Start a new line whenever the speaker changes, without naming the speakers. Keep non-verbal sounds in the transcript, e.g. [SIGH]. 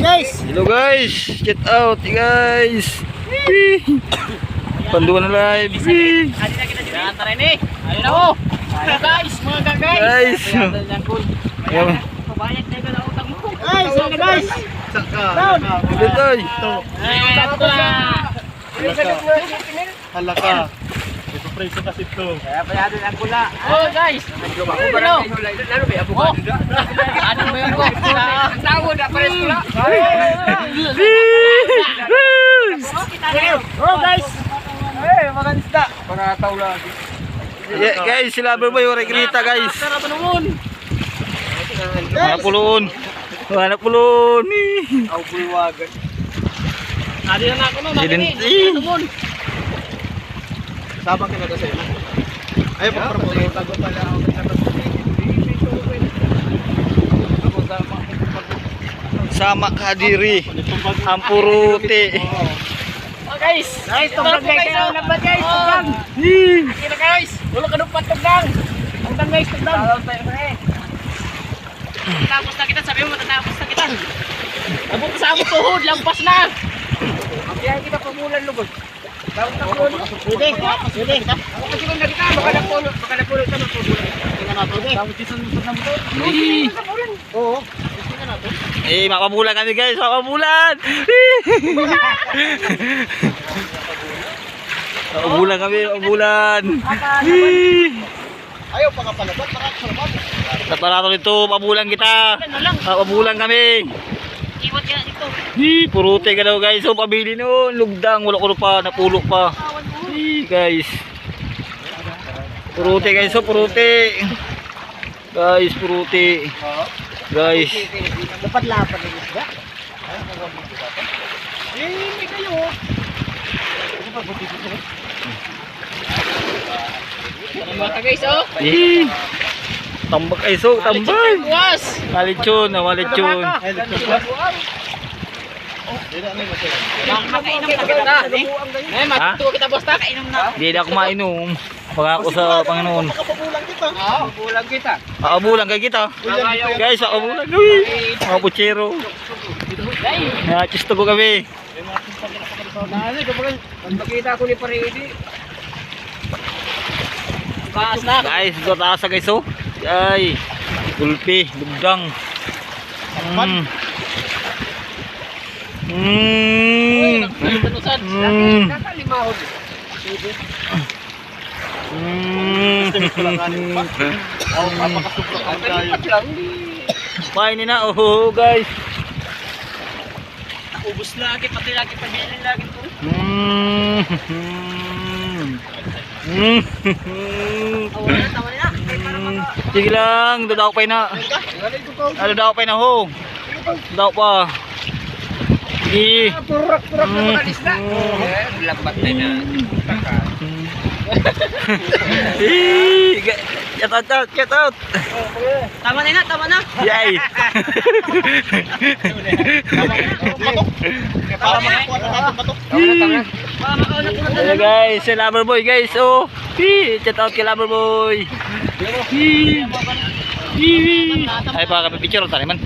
guys.
Hello guys, get out guys. Panduan na live.
Adi na kita dito. Tara ni. Ayun na guys, mga guys.
Guys. Ayan.
Pabayad na yung utang mo. Guys, guys. Down.
Dito.
Ito.
Halaka. Ito preso kasi ito.
Kaya bayado ang kula. Oh guys. Ano ba? Lalo ba? Ano ba yung ko? Ang tawo na pares kula. Oh guys. Eh, maganda. Para taw lagi.
Yeah, guys, sila Loverboy ora kita guys.
Tara panungon.
Mana pulun. Mana pulun ni.
Aw bulwagan. Adi na ako no, nakinig. Tumon.
Sama ka na kasi. Ay, pagpapalay. Tago pala ako
Sama kadiri. Ampuruti.
Oh guys. Guys, tumbang guys. Kayo lambat guys. Tumbang. Kira guys. Wala ka dupat tumbang. Tumbang guys, tumbang. Tapos na kita, sabi mo matatapos na kita. Abot sa amo tuhod, lampas na. Kaya kita pamulan na pulo. Pwede, pwede. Ako kasi kung nakita, baka na pulo, baka na pulo sa mga pulo. Tingnan natin. Tawag dito sa mga pulo. Oo.
Eh, makabulan kami guys, makabulan. [LAUGHS] Makabulan kami, makabulan.
Ayaw pa ka ka palabat.
Tatarato nito, pabulan kita.
Ano lang,
Pabulan kami.
iwat ka dito.
Hi, purute ka daw guys. So, pabili noon. Lugdang, wala ko pa, napulo pa. Hi, guys. Purute guys, so purute. Guys, purute. Guys.
Dapat lapan ng isda. Eh, hindi kayo. Ano mga guys, oh?
Hi. Tambak ay so! Malitsyon, na malitsyon.
Makainom na kita. Eh, matuto kita basta, kainom na.
Hindi na ako mainom. Pangako sa Panginoon.
Kapabulan kita.
Oo, bulang kita.
Makabulan kay kita. Guys, makabulan. Uy, mga puchero. Nachisto ko kami.
Ano, kapag magkita ko ni Paridi. Taas na.
Guys, ito taas na guys oh. Ay, gulpi, lugdang. Mm. Mm. Mm. Mm.
Lang.
Kainin na, oh guys.
Ubus lagi, pati lagi, pamilin lagi po.
Mm. Mm.
Oh, wala, tama na. Ay, para
Mm.
maka...
Sige lang, dadaw pa na. Ano daw pa na ho? Daw pa. Sige.
Purak-purak na
Mm.
mga isda. Eh, lambat na na.
Get out, get out, get out.
Tama na na, tama na.
Yay. Hello guys, si Loverboy guys. Oh, shout out kay Loverboy. Hi. Hi. Ay, baka picture tani man.